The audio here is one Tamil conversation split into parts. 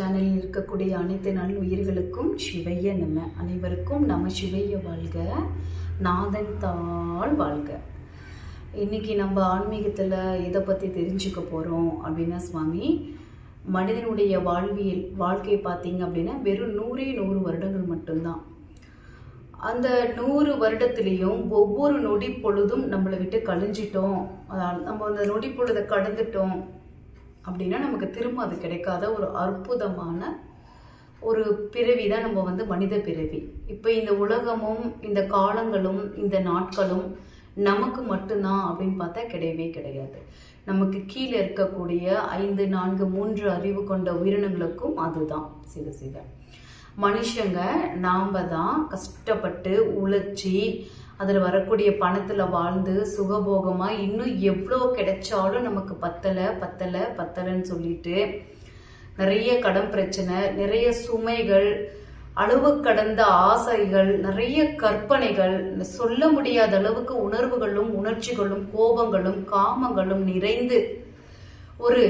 சேனலில் இருக்கக்கூடிய அனைத்து நல் உயிர்களுக்கும் சிவைய நம்ம அனைவருக்கும் நம்ம சிவைய வாழ்க. நாதன் தாள் வாழ்க. இன்னைக்கு நம்ம ஆன்மீகத்தில் எதை பற்றி தெரிஞ்சுக்க போகிறோம் அப்படின்னா சுவாமி மனிதனுடைய வாழ்வியல் வாழ்க்கை பார்த்தீங்க அப்படின்னா வெறும் நூறே நூறு வருடங்கள் மட்டும்தான். அந்த நூறு வருடத்துலேயும் ஒவ்வொரு நொடி பொழுதும் நம்மளை விட்டு கழிஞ்சிட்டோம். அதாவது நம்ம அந்த நொடி பொழுதை கடந்துட்டோம். அப்படின்னா நமக்கு திரும்ப அது கிடைக்காத ஒரு அற்புதமான ஒரு பிறவி தான் நம்ம வந்து மனித பிறவி. இப்போ இந்த உலகமும் இந்த காலங்களும் இந்த நாட்களும் நமக்கு மட்டும்தான் அப்படின்னு பார்த்தா கிடையவே கிடையாது. நமக்கு கீழே இருக்கக்கூடிய ஐந்து நான்கு மூன்று அறிவு கொண்ட உயிரினங்களுக்கும் அதுதான் சில சில மனுஷங்க நாம் தான் கஷ்டப்பட்டு உழைச்சி அதில் வரக்கூடிய பணத்தில் வாழ்ந்து சுகபோகமாக இன்னும் எவ்வளோ கிடைச்சாலும் நமக்கு பத்தலை பத்தலை பத்தலைன்னு சொல்லிட்டு நிறைய கடன் பிரச்சனை நிறைய சுமைகள் அளவு கடந்த ஆசைகள் நிறைய கற்பனைகள் சொல்ல முடியாத அளவுக்கு உணர்வுகளும் உணர்ச்சிகளும் கோபங்களும் காமங்களும் நிறைந்து ஒரு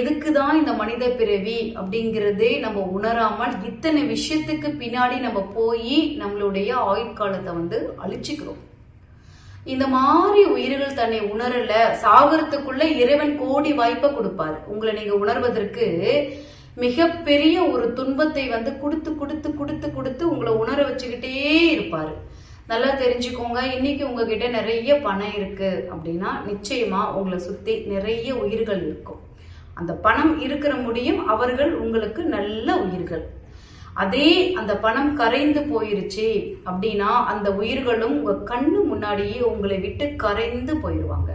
எதுக்கு தான் இந்த மனித பிறவி அப்படிங்கிறதே நம்ம உணராமல் இத்தனை விஷயத்துக்கு பின்னாடி நம்ம போய் நம்மளுடைய ஆயுட்காலத்தை வந்து அழிச்சுக்கிறோம். இந்த மாதிரி உயிர்கள் தன்னை உணரல சாகரத்துக்குள்ள இறைவன் கோடி வாய்ப்பை கொடுப்பாரு. உங்களை நீங்க உணர்வதற்கு மிகப்பெரிய ஒரு துன்பத்தை வந்து கொடுத்து கொடுத்து கொடுத்து கொடுத்து உங்களை உணர வச்சுக்கிட்டே இருப்பாரு. நல்லா தெரிஞ்சுக்கோங்க. இன்னைக்கு உங்ககிட்ட நிறைய பணம் இருக்கு அப்படின்னா நிச்சயமா உங்களை சுத்தி நிறைய உயிர்கள் இருக்கும். அந்த பணம் இருக்கிற முடியும் அவர்கள் உங்களுக்கு நல்ல உயிர்கள். அதே அந்த பணம் கரைந்து போயிருச்சு அப்படின்னா அந்த உயிர்களும் உங்க கண்ணு முன்னாடியே உங்களை விட்டு கரைந்து போயிடுவாங்க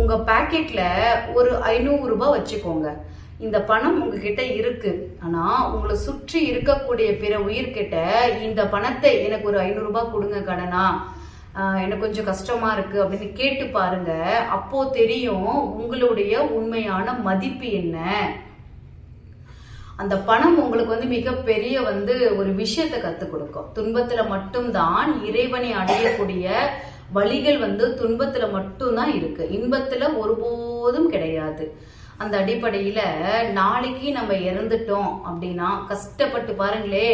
உங்க பாக்கெட்ல ஒரு ஐநூறு ரூபாய் வச்சுக்கோங்க. இந்த பணம் உங்ககிட்ட இருக்கு. ஆனா உங்களை சுற்றி இருக்கக்கூடிய பிற உயிர்கிட்ட இந்த பணத்தை எனக்கு ஒரு ஐநூறு ரூபாய் கொடுங்க கடனா? எனக்கு கொஞ்சம் கஷ்டமா இருக்கு அப்படின்னு கேட்டு பாருங்க. அப்போ தெரியும் உங்களுடைய உண்மையான மதிப்பு என்ன. அந்த பணம் உங்களுக்கு வந்து மிகப்பெரிய வந்து ஒரு விஷயத்தை கற்றுக் கொடுக்கும். துன்பத்துல மட்டும்தான் இறைவனை அடையக்கூடிய வழிகள் வந்து துன்பத்துல மட்டும்தான் இருக்கு. இன்பத்துல ஒருபோதும் கிடையாது. அந்த அடிப்படையில நாளைக்கு நம்ம இறந்துட்டோம் அப்படின்னா கஷ்டப்பட்டு பாருங்களே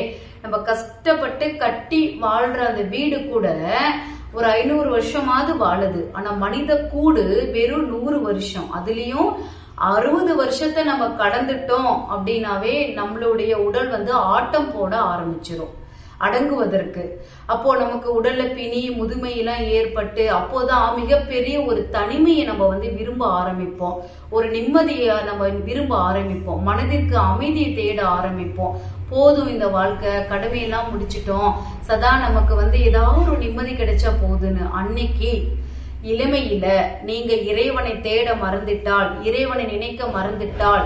நம்ம கஷ்டப்பட்டு கட்டி வாழ்ற அந்த வீடு கூட ஒரு ஐநூறு வருஷமாவது வாழுது. ஆனா மனித கூடு வெறும் நூறு வருஷம். அதுலயும் அறுபது வருஷத்தை நம்ம கடந்துட்டோம் அப்படின்னாவே நம்மளுடைய உடல் வந்து ஆட்டம் போட ஆரம்பிச்சிடும் அடங்குவதற்கு. அப்போ நமக்கு உடல்ல பிணி முதுமையெல்லாம் ஏற்பட்டு அப்போதான் மிகப்பெரிய ஒரு தனிமையை நம்ம வந்து விரும்ப ஆரம்பிப்போம். ஒரு நிம்மதியை நம்ம விரும்ப ஆரம்பிப்போம். மனதிற்கு அமைதியை தேட ஆரம்பிப்போம். போதும் இந்த வாழ்க்கை கடமையெல்லாம் முடிச்சிட்டோம். சதா நமக்கு வந்து ஏதாவது ஒரு நிம்மதி கிடைச்சா போதுன்னு. அன்னைக்கு இளமையில நீங்க இறைவனை தேட மறந்துட்டால் இறைவனை நினைக்க மறந்துட்டால்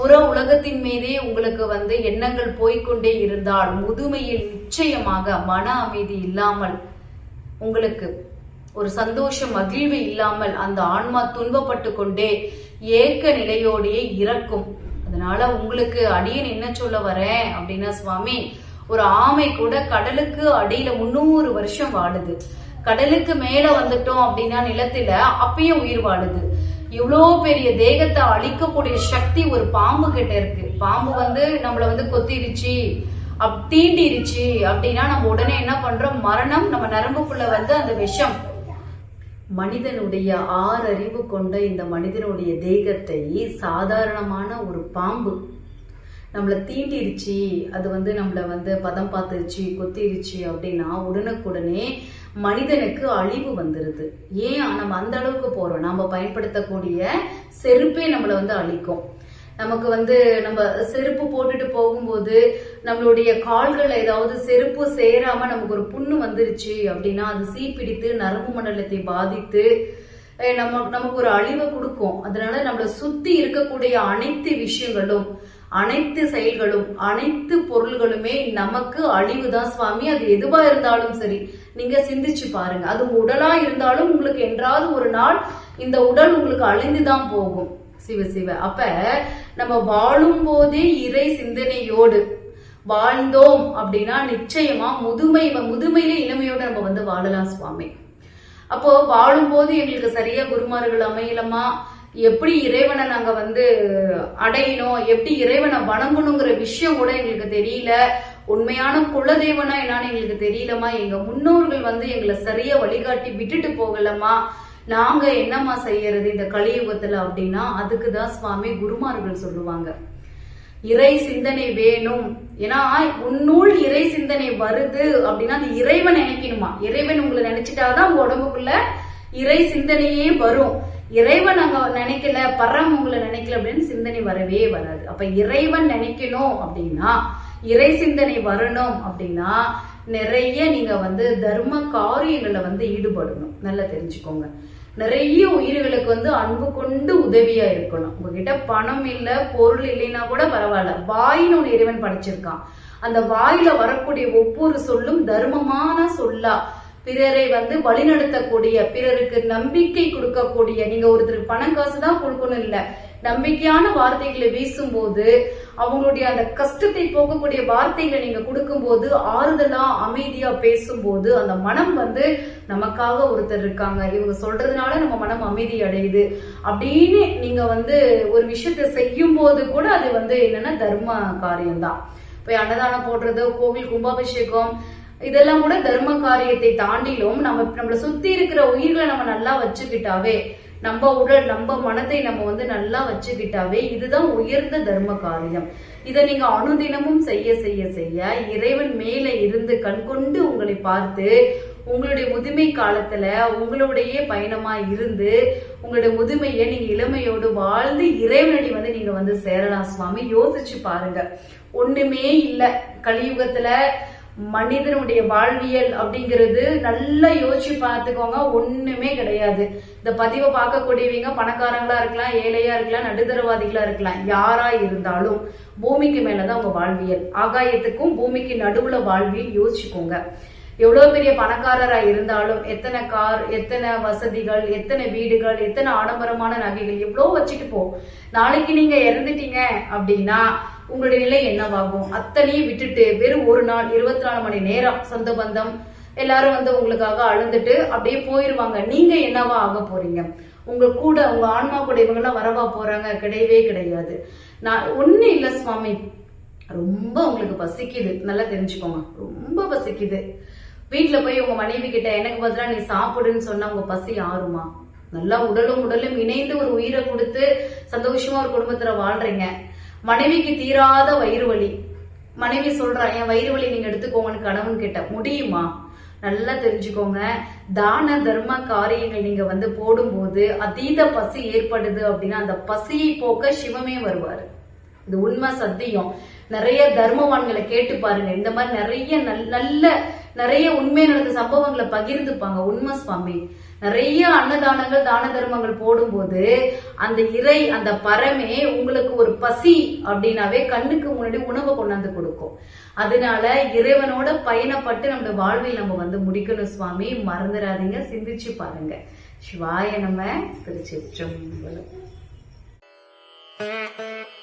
புற உலகத்தின் மீதே உங்களுக்கு வந்து எண்ணங்கள் போய்க்கொண்டே இருந்தால் முதுமையில் நிச்சயமாக மன அமைதி இல்லாமல் உங்களுக்கு ஒரு சந்தோஷம் மகிழ்வு இல்லாமல் அந்த ஆன்மா துன்பப்பட்டு கொண்டே ஏக்க நிலையோடையே இறக்கும். அதனால உங்களுக்கு அடியன் என்ன சொல்ல வரேன் அப்படின்னா சுவாமி ஒரு ஆமை கூட கடலுக்கு அடியில முன்னூறு வருஷம் வாழுது. கடலுக்கு மேல வந்துட்டோம் அப்படின்னா நிலத்துல அப்பயும் உயிர் வாழுது. இவ்வளோ பெரிய தேகத்தை அழிக்கக்கூடிய சக்தி ஒரு பாம்பு கிட்ட இருக்கு. பாம்பு வந்து நம்மள வந்து கொத்திருச்சு அப் தீண்டிருச்சு அப்படின்னா நம்ம உடனே என்ன பண்றோம்? மரணம். நம்ம நரம்புக்குள்ள வந்து அந்த விஷம். மனிதனுடைய ஆறறிவு கொண்ட இந்த மனிதனுடைய தேகத்தை சாதாரணமான ஒரு பாம்பு நம்மளை தீண்டிருச்சு அது வந்து நம்மளை வந்து பதம் பார்த்துருச்சு கொத்திருச்சு அப்படின்னா உடனுக்குடனே மனிதனுக்கு அழிவு வந்துருது. ஏன் நம்ம அந்த அளவுக்கு போறோம்? நம்ம பயன்படுத்தக்கூடிய செருப்பே நம்மளை வந்து அழிக்கும். நமக்கு வந்து நம்ம செருப்பு போட்டுட்டு போகும்போது நம்மளுடைய கால்கள் ஏதாவது செருப்பு சேராம நமக்கு ஒரு புண்ணு வந்துருச்சு அப்படின்னா அது சீப்பிடித்து நரம்பு மண்டலத்தை பாதித்து நம்ம நமக்கு ஒரு அழிவை கொடுக்கும். அதனால நம்மளை சுத்தி இருக்கக்கூடிய அனைத்து விஷயங்களும் அனைத்து செயல்களும் அனைத்து பொருள்களுமே நமக்கு அழிவு தான் சுவாமி. அது எதுவா இருந்தாலும் சரி நீங்க சிந்திச்சு பாருங்க. அது உடலா இருந்தாலும் உங்களுக்கு என்றாவது ஒரு நாள் இந்த உடல் உங்களுக்கு அழிந்துதான் போகும். சிவ சிவ. அப்ப நம்ம வாழும் போதே இறை சிந்தனையோடு வாழ்ந்தோம் அப்படின்னா நிச்சயமா முதுமை முதுமையில இளமையோட நம்ம வந்து வாழலாம் சுவாமி. அப்போ வாழும்போது எங்களுக்கு சரியா குருமார்கள் அமையலமா? எப்படி இறைவனை நாங்க வந்து அடையணும் எப்படி இறைவனை வணங்கணுங்கிற விஷயம் கூட எங்களுக்கு தெரியல. உண்மையான குலதெய்வனா என்னன்னு எங்களுக்கு தெரியலமா எங்க முன்னோர்கள் வந்து எங்களை சரியா வழிகாட்டி விட்டுட்டு போகலமா நாங்க என்னம்மா செய்யறது இந்த கலியுகத்துல அப்படின்னா அதுக்கு தான் சுவாமி குருமார்கள் சொல்லுவாங்க. இறை சிந்தனை வேணும். ஏன்னா உன்னூல் இறை சிந்தனை வருது அப்படின்னா அது இறைவன் நினைக்கணுமா? இறைவன் உங்களை நினைச்சிட்டாதான் உங்க உடம்புக்குள்ள இறை சிந்தனையே வரும். இறைவன் அங்க நினைக்கல பரம் உங்களை நினைக்கல அப்படின்னு சிந்தனை வரவே வராது. அப்ப இறைவன் நினைக்கணும் அப்படின்னா இறை சிந்தனை வரணும் அப்படின்னா நிறைய நீங்க வந்து தர்ம காரியங்களை வந்து ஈடுபடணும். நல்லா தெரிஞ்சுக்கோங்க. நிறைய உயிர்களுக்கு வந்து அன்பு கொண்டு உதவியா இருக்கணும். உங்ககிட்ட பணம் இல்ல பொருள் இல்லைன்னா கூட பரவாயில்ல. வாயின்னு ஒண்ணு இறைவன் படைச்சிருக்கான். அந்த வாயில வரக்கூடிய ஒவ்வொரு சொல்லும் தர்மமான சொல்லா. பிறரை வந்து வழிநடத்தக்கூடிய பிறருக்கு நம்பிக்கை கொடுக்கக்கூடிய நீங்க ஒருத்தருக்கு பணம் காசு தான் கொடுக்கணும் இல்ல. நம்பிக்கையான வார்த்தைகளை வீசும்போது அவங்களுடைய அந்த கஷ்டத்தை போக்கக்கூடிய வார்த்தைகளை நீங்க கொடுக்கும்போது ஆறுதலா அமைதியா பேசும்போது அந்த மனம் வந்து நமக்காக ஒருத்தர் இருக்காங்க. இவங்க சொல்றதுனால நம்ம மனம் அமைதி அடையுது. அப்படின்னு நீங்க வந்து ஒரு விஷயத்த செய்யும் போது கூட அது வந்து என்னன்னா தர்ம காரியம்தான். போய் அன்னதானம் போடுறது கோவில் கும்பாபிஷேகம் இதெல்லாம் கூட தர்ம காரியத்தை தாண்டிலும் நம்ம நம்மளை சுத்தி இருக்கிற உயிர்களை நம்ம நல்லா வச்சுக்கிட்டாவே நம்ம உடல் நம்ம மனத்தை நம்ம வந்து நல்லா வச்சுக்கிட்டாவே இதுதான் உயர்ந்த தர்ம காரியம். இதை நீங்க அனுதினமும் செய்ய செய்ய செய்ய இறைவன் மேல இருந்து கண்கொண்டு உங்களை பார்த்து உங்களுடைய முதுமை காலத்துல உங்களுடைய பயணமா இருந்து உங்களுடைய முதுமையை நீங்க இளமையோடு வாழ்ந்து இறைவனடி வந்து நீங்க வந்து சேரலாம். சுவாமி யோசிச்சு பாருங்க. ஒண்ணுமே இல்ல. கலியுகத்துல மனிதனுடைய வாழ்வியல் அப்படிங்கிறது நல்லா யோசிச்சு பார்த்துக்கோங்க. ஒண்ணுமே கிடையாது. இந்த பதிவை பார்க்கக்கூடியவங்க பணக்காரங்களா இருக்கலாம் ஏழையா இருக்கலாம் நடுத்தரவாதிகளா இருக்கலாம் யாரா இருந்தாலும் பூமிக்கு மேலதான் உங்க வாழ்வியல். ஆகாயத்துக்கும் பூமிக்கு நடுவுல வாழ்வியல் யோசிச்சுக்கோங்க. எவ்வளவு பெரிய பணக்காரரா இருந்தாலும் எத்தனை கார் எத்தனை வசதிகள் எத்தனை வீடுகள் எத்தனை ஆடம்பரமான நகைகள் எவ்வளவு வச்சுட்டு போ. நாளைக்கு நீங்க இறந்துட்டீங்க அப்படின்னா உங்களுடைய நிலை என்னவாகும்? அத்தனையும் விட்டுட்டு வெறும் ஒரு நாள் இருபத்தி நாலு மணி நேரம் சொந்த பந்தம் எல்லாரும் வந்து உங்களுக்காக அழுந்துட்டு அப்படியே போயிருவாங்க. நீங்க என்னவா ஆக போறீங்க? உங்க கூட உங்க ஆன்மா கூட இவங்க எல்லாம் வரவா போறாங்க? கிடையவே கிடையாது. நான் ஒண்ணு இல்ல சுவாமி. ரொம்ப உங்களுக்கு பசிக்குது. நல்லா தெரிஞ்சுக்கோங்க. ரொம்ப பசிக்குது. வீட்ல போய் உங்க மனைவி கிட்ட எனக்கு பதிலா நீ சாப்பிடுன்னு சொன்னா உங்க பசி ஆறுமா? நல்லா உடலும் உடலும் இணைந்து ஒரு உயிரை கொடுத்து சந்தோஷமா ஒரு குடும்பத்துல வாழ்றீங்க. மனைவிக்கு தீராத வயிறு வலி. மனைவி சொல்றா என் வயிறு வலி நீங்க எடுத்துக்கோங்கன்னு கணவன் கிட்ட. முடியுமா? நல்லா தெரிஞ்சுக்கோங்க. தான தர்ம காரியங்கள் நீங்க வந்து போடும்போது அதீத பசி ஏற்படுது அப்படின்னா அந்த பசியை போக்க சிவமே வருவாரு. இது உண்மை சத்தியம். நிறைய தர்மவான்களை கேட்டு பாருங்க. இந்த மாதிரி நிறைய நல்- நல்ல நிறைய உண்மை நடந்த சம்பவங்களை பகிர்ந்துப்பாங்க. உண்மை சுவாமி. நிறைய அன்னதானங்கள் தான தர்மங்கள் போடும்போது அந்த இறை அந்த பரமே உங்களுக்கு ஒரு பசி அப்படின்னாவே கண்ணுக்கு முன்னாடி உணவை கொண்டாந்து கொடுக்கும். அதனால இறைவனோட பயணப்பட்டு நம்ம வாழ்வில் நம்ம வந்து முடிக்கணும் சுவாமி. மறந்துடாதீங்க. சிந்திச்சு பாருங்க. சிவாய நம்ம திருச்சிற்றம்பலம். Thank you.